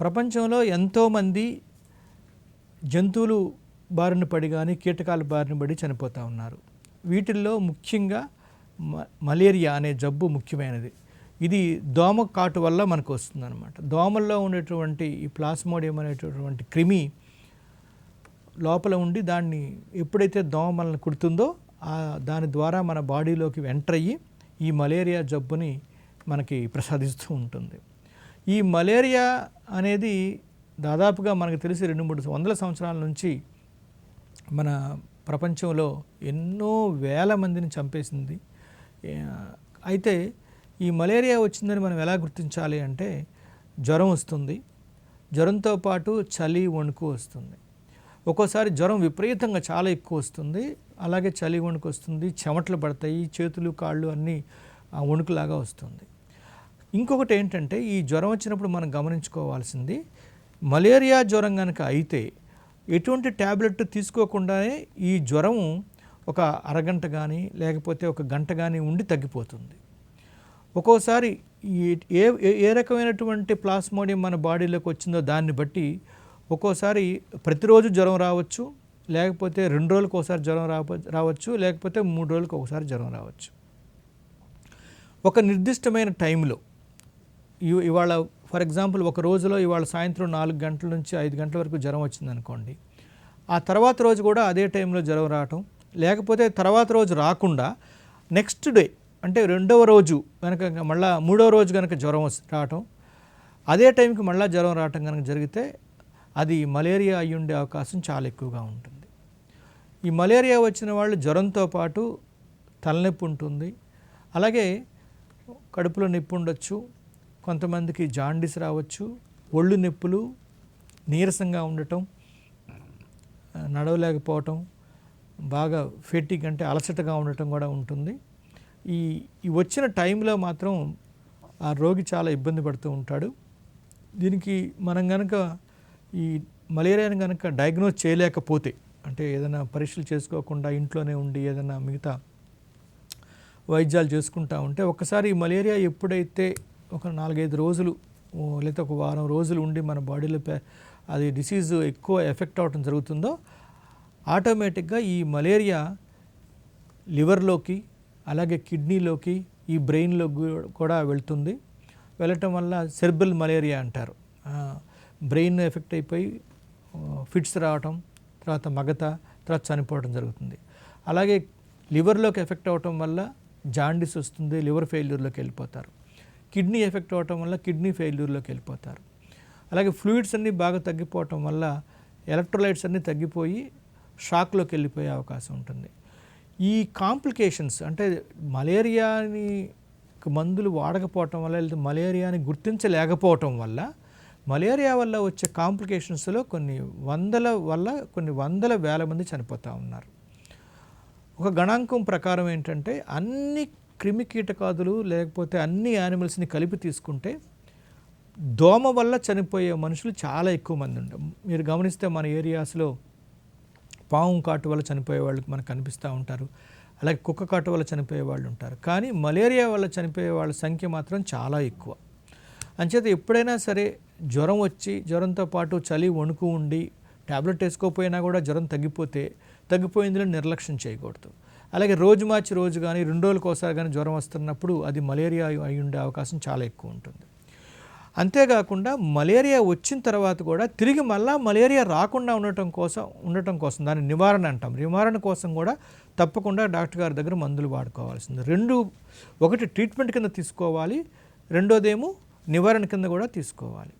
ప్రపంచంలో ఎంతోమంది జంతువులు బారిన పడి కానీ కీటకాల బారిన పడి చనిపోతూ ఉన్నారు. వీటిల్లో ముఖ్యంగా మ- మలేరియా అనే జబ్బు ముఖ్యమైనది. ఇది దోమ కాటు వల్ల మనకు వస్తుందన్నమాట. దోమల్లో ఉండేటువంటి ఈ ప్లాస్మోడియం అనేటటువంటి క్రిమి లోపల ఉండి దాన్ని ఎప్పుడైతే దోమ మనల్ని కుడుతుందో దాని ద్వారా మన బాడీలోకి ఎంటర్ అయ్యి ఈ మలేరియా జబ్బుని మనకి ప్రసాదిస్తూ ఉంటుంది. ఈ మలేరియా అనేది దాదాపుగా మనకు తెలిసి రెండు మూడు వందల సంవత్సరాల నుంచి మన ప్రపంచంలో ఎన్నో వేల మందిని చంపేసింది. అయితే ఈ మలేరియా వచ్చిందని మనం ఎలా గుర్తించాలి అంటే జ్వరం వస్తుంది. జ్వరంతో పాటు చలి వణుకు వస్తుంది. ఒక్కోసారి జ్వరం విపరీతంగా చాలా ఎక్కువ వస్తుంది. అలాగే చలి వణుకు వస్తుంది. చెమటలు పడతాయి చేతులు కాళ్ళు అన్నీ ఆ వణుకులాగా వస్తుంది. ఇంకొకటి ఏంటంటే ఈ జ్వరం వచ్చినప్పుడు మనం గమనించుకోవాల్సింది మలేరియా జ్వరం కనుక అయితే ఎటువంటి ట్యాబ్లెట్ తీసుకోకుండానే ఈ జ్వరం ఒక అరగంట కానీ లేకపోతే ఒక గంట కానీ ఉండి తగ్గిపోతుంది. ఒక్కోసారి ఏ ఏ- ఏ రకమైనటువంటి ప్లాస్మోడియం మన బాడీలోకి వచ్చిందో దాన్ని బట్టి ఒక్కోసారి ప్రతిరోజు జ్వరం రావచ్చు లేకపోతే రెండు రోజులకు ఒకసారి జ్వరం రావ రావచ్చు లేకపోతే మూడు రోజులకు ఒకసారి జ్వరం రావచ్చు. ఒక నిర్దిష్టమైన టైంలో ఇవాళ ఫర్ ఎగ్జాంపుల్ ఒక రోజులో ఇవాళ సాయంత్రం నాలుగు గంటల నుంచి ఐదు గంటల వరకు జ్వరం వచ్చిందనుకోండి. ఆ తర్వాత రోజు కూడా అదే టైంలో జ్వరం రావటం. లేకపోతే తర్వాత రోజు రాకుండా నెక్స్ట్ డే అంటే రెండవ రోజు కనుక మళ్ళా మూడవ రోజు కనుక జ్వరం రావటం. అదే టైంకి మళ్ళీ జ్వరం రావటం కనుక జరిగితే అది మలేరియా అయి ఉండే అవకాశం చాలా ఎక్కువగా ఉంటుంది. ఈ మలేరియా వచ్చిన వాళ్ళు జ్వరంతో పాటు తలనొప్పి ఉంటుంది. అలాగే కడుపులో నొప్పి ఉండొచ్చు. కొంతమందికి జాండీస్ రావచ్చు ఒళ్ళు నొప్పులు నీరసంగా ఉండటం నడవలేకపోవటం బాగా ఫెట్టిగ్ అంటే అలసటగా ఉండటం కూడా ఉంటుంది. ఈ ఈ వచ్చిన టైంలో మాత్రం ఆ రోగి చాలా ఇబ్బంది పడుతూ ఉంటాడు. దీనికి మనం కనుక ఈ మలేరియాని కనుక డయాగ్నోజ్ చేయలేకపోతే అంటే ఏదైనా పరీక్షలు చేసుకోకుండా ఇంట్లోనే ఉండి ఏదైనా మిగతా వైద్యాలు చేసుకుంటా ఉంటే ఒక్కసారి మలేరియా ఎప్పుడైతే ఒక నాలుగైదు రోజులు లేకపోతే లేదా ఒక వారం రోజులు ఉండి మన బాడీలో పే- అది డిసీజ్ ఎక్కువ ఎఫెక్ట్ అవటం జరుగుతుందో ఆటోమేటిక్గా ఈ మలేరియా లివర్లోకి అలాగే కిడ్నీలోకి ఈ బ్రెయిన్లో కూడా వెళ్తుంది. వెళ్ళటం వల్ల సెర్బల్ మలేరియా అంటారు. బ్రెయిన్ ఎఫెక్ట్ అయిపోయి ఫిట్స్ రావటం తర్వాత మగత తర్వాత చనిపోవడం జరుగుతుంది. అలాగే లివర్లోకి ఎఫెక్ట్ అవటం వల్ల జాండిస్ వస్తుంది లివర్ ఫెయిల్యూర్లోకి వెళ్ళిపోతారు. కిడ్నీ ఎఫెక్ట్ అవటం వల్ల కిడ్నీ ఫెయిల్యూర్లోకి వెళ్ళిపోతారు. అలాగే ఫ్లూయిడ్స్ అన్నీ బాగా తగ్గిపోవటం వల్ల ఎలక్ట్రోలైట్స్ అన్నీ తగ్గిపోయి షాక్లోకి వెళ్ళిపోయే అవకాశం ఉంటుంది. ఈ కాంప్లికేషన్స్ అంటే మలేరియాని మందులు వాడకపోవటం వల్ల లేదా మలేరియాని గుర్తించలేకపోవటం వల్ల మలేరియా వల్ల వచ్చే కాంప్లికేషన్స్లో కొన్ని వందల వల్ల కొన్ని వందల వేల మంది చనిపోతూ ఉన్నారు. ఒక గణాంకం ప్రకారం ఏంటంటే అన్ని క్రిమి కీటకాదులు లేకపోతే అన్ని యానిమల్స్ని కలిపి తీసుకుంటే దోమ వల్ల చనిపోయే మనుషులు చాలా ఎక్కువ మంది ఉంటారు మీరు గమనిస్తే మన ఏరియాస్లో పాము కాటు వల్ల చనిపోయే వాళ్ళు మనకు కనిపిస్తూ ఉంటారు. అలాగే కుక్క కాటు వల్ల చనిపోయే వాళ్ళు ఉంటారు. కానీ మలేరియా వల్ల చనిపోయే వాళ్ళ సంఖ్య మాత్రం చాలా ఎక్కువ. అంచేత ఎప్పుడైనా సరే జ్వరం వచ్చి జ్వరంతో పాటు చలి వణుకు ఉండి ట్యాబ్లెట్ వేసుకోకపోయినా కూడా జ్వరం తగ్గిపోతే తగ్గిపోయిందిలో నిర్లక్ష్యం చేయకూడదు. అలాగే రోజు మార్చి రోజు కానీ రెండు రోజులకు ఒకసారి కానీ జ్వరం వస్తున్నప్పుడు అది మలేరియా అయి ఉండే అవకాశం చాలా ఎక్కువ ఉంటుంది. అంతేకాకుండా మలేరియా వచ్చిన తర్వాత కూడా తిరిగి మళ్ళా మలేరియా రాకుండా ఉండటం కోసం ఉండటం కోసం దాని నివారణ అంటాం. నివారణ కోసం కూడా తప్పకుండా డాక్టర్ గారి దగ్గర మందులు వాడుకోవాల్సింది. రెండు ఒకటి ట్రీట్మెంట్ కింద తీసుకోవాలి రెండోదేమో నివారణ కింద కూడా తీసుకోవాలి.